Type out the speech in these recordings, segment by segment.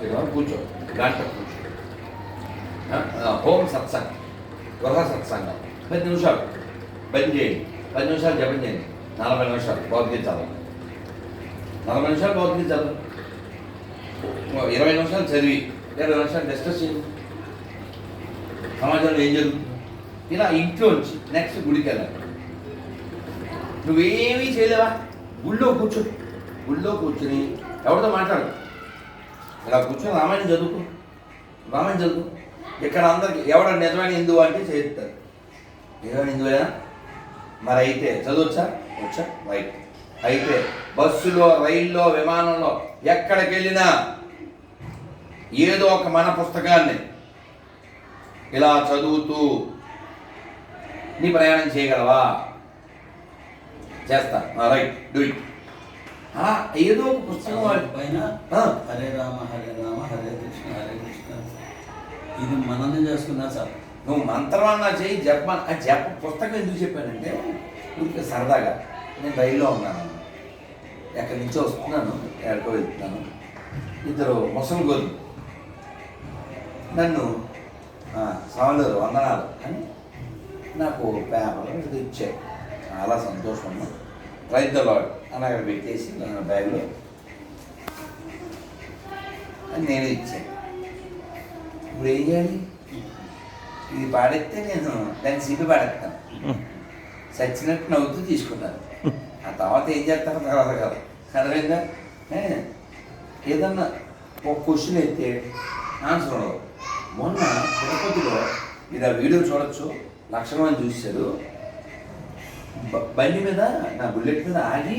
కూర్చో. గంట కూర్చో. హోమ్ సత్సంగం. గృహ సత్సంగం. పది నిమిషాలు. పని చేయండి. పది నిమిషాలు జపం చేయండి. నలభై నిమిషాలు భౌతిక చదవండి నలభై నిమిషాలు భౌతిక చదవండి ఇరవై నిమిషాలు చదివి. ఇరవై నిమిషాలు డిస్కస్ చేయండి. సమాజంలో ఏం జరుగుతుంది? ఇలా ఇంట్లో వచ్చి నెక్స్ట్ గుడికి వెళ్ళాలి. నువ్వేమీ చేయలేవా? గుళ్ళో కూర్చో. గుళ్ళో కూర్చుని ఎవరితో మాట్లాడు ఇలా కూర్చొని రామాయణం చదువుకో. రామాయణం చదువుకో. ఇక్కడ అందరికి ఎవడ నిజమైన హిందువు అంటే చేస్తారు. నిజమైన హిందువేనా? మరి అయితే చదవచ్చా? వచ్చా? రైట్. అయితే బస్సులో రైల్లో విమానంలో ఎక్కడికి వెళ్ళినా ఏదో ఒక మన పుస్తకాన్ని ఇలా చదువుతూ నీ ప్రయాణం చేయగలవా? చేస్తా. రైట్. Do it. ఏదో ఒక పుస్తకం వాడి- పైన. హరే రామ హరే రామ హరే కృష్ణ హరే కృష్ణ. ఇది మనల్ని చేసుకున్నా సార్. నువ్వు మంత్రం అన్నా చేయి జప ఆ జప పుస్తకం ఎందుకు చెప్పానంటే ఊరికే సరదాగా నేను రైల్లో ఉన్నాను. ఎక్కడి నుంచో వస్తున్నాను ఎక్కడికో వెళ్తున్నాను. ఇద్దరు ముసలి గోరు నన్ను "ఆ, స్వాములు వందనాలు. అని నాకు పేపర్ ఇది ఇచ్చారు. చాలా సంతోషం. రైతు లాడ్ అని అక్కడ పెట్టేసి నేను బ్యాగ్లో అని నేనే ఇచ్చాను ఇప్పుడు ఏం చేయాలి ఇది పాడెత్తే నేను దాన్ని సిపి పాడెత్తాను. చచ్చినట్టు నవ్వుతూ తీసుకున్నాను ఆ తర్వాత ఏం చేస్తారో తర్వాత కాదు. అర్థమైందా? ఏదన్నా ఒక క్వశ్చన్ అయితే ఆన్సర్ ఉండదు. మొన్న తిరుపతిలో ఇది ఆ వీడియో చూడొచ్చు. లక్షణం అని చూశారు. బండి మీద నా బుల్లెట్ మీద ఆగి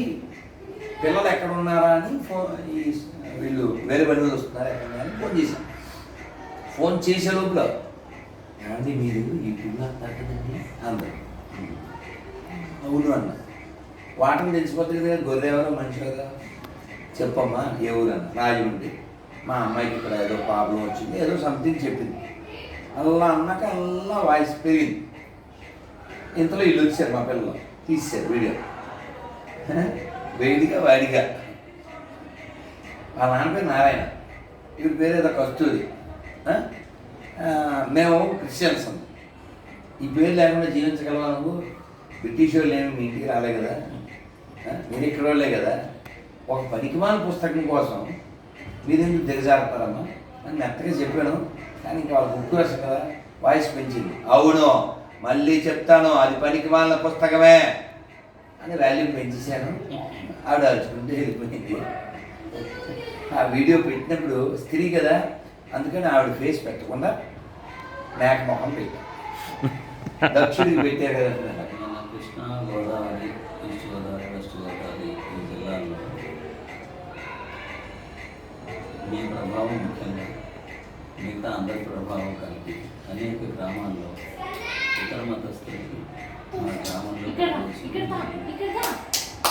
పిల్లలు ఎక్కడ ఉన్నారా అని ఫోన్ వీళ్ళు వేరే బండి మీద వస్తున్నారా ఎక్కడ అని ఫోన్ చేశాను ఫోన్ చేసే లోపల ఏమండి మీరు ఈ పిల్ల తగ్గదండి అందరు అవును అన్న. వాటం తెలిసిపోతుంది కదా గొర్రెవరో మనిషి కదా చెప్పమ్మా ఏ ఊరు అన్న? రాజమండ్రి. మా అమ్మాయికి ఇక్కడ ఏదో ప్రాబ్లం వచ్చింది ఏదో సంథింగ్ చెప్పింది. అల్లా అన్నాక అలా వాయిస్ పెరిగింది. ఇంతలో ఇల్లు వచ్చారు మా పిల్లలు. తీశారు వీడియో. వేడిగా వాడిగా. వాళ్ళ నాన్న పేరు నారాయణ. ఇవి పేరు ఏదో కస్తూరి. మేము క్రిస్టియన్స్ అన్నాం. ఈ పేరు లేకుండా జీవించగలవా నువ్వు? బ్రిటిష్ వాళ్ళు ఏమి మీ ఇంటికి రాలే కదా? మీరు ఇక్కడ వాళ్ళే కదా? ఒక పనికిమాల పుస్తకం కోసం మీరెందుకు దిగజారుతారమ్మా? అని మెత్తగా చెప్పాను కానీ ఇంకా వాళ్ళ బుక్ వేస్తాం కదా? వాయిస్ పెంచింది. అవును. మళ్ళీ చెప్తాను అది పనికి మాలిన పుస్తకమే అని వాల్యూ పెంచేశాను. ఆవిడ అరుచుకుంటే వెళ్ళిపోయింది. ఆ వీడియో పెట్టినప్పుడు స్త్రీ కదా అందుకని ఆవిడ ఫేస్ పెట్టకుండా మేక మొహం పెట్టాను దక్షిణకి పెట్టారు కదా. కృష్ణా గోదావరి ఈస్ట్ గోదావరి వెస్ట్ గోదావరి ఈ జిల్లాల్లో మీ ప్రభావం ముఖ్యంగా మిగతా అందరి ప్రభావం కలిపి అనేక గ్రామాల్లో మతస్థులకి మా గ్రామంలో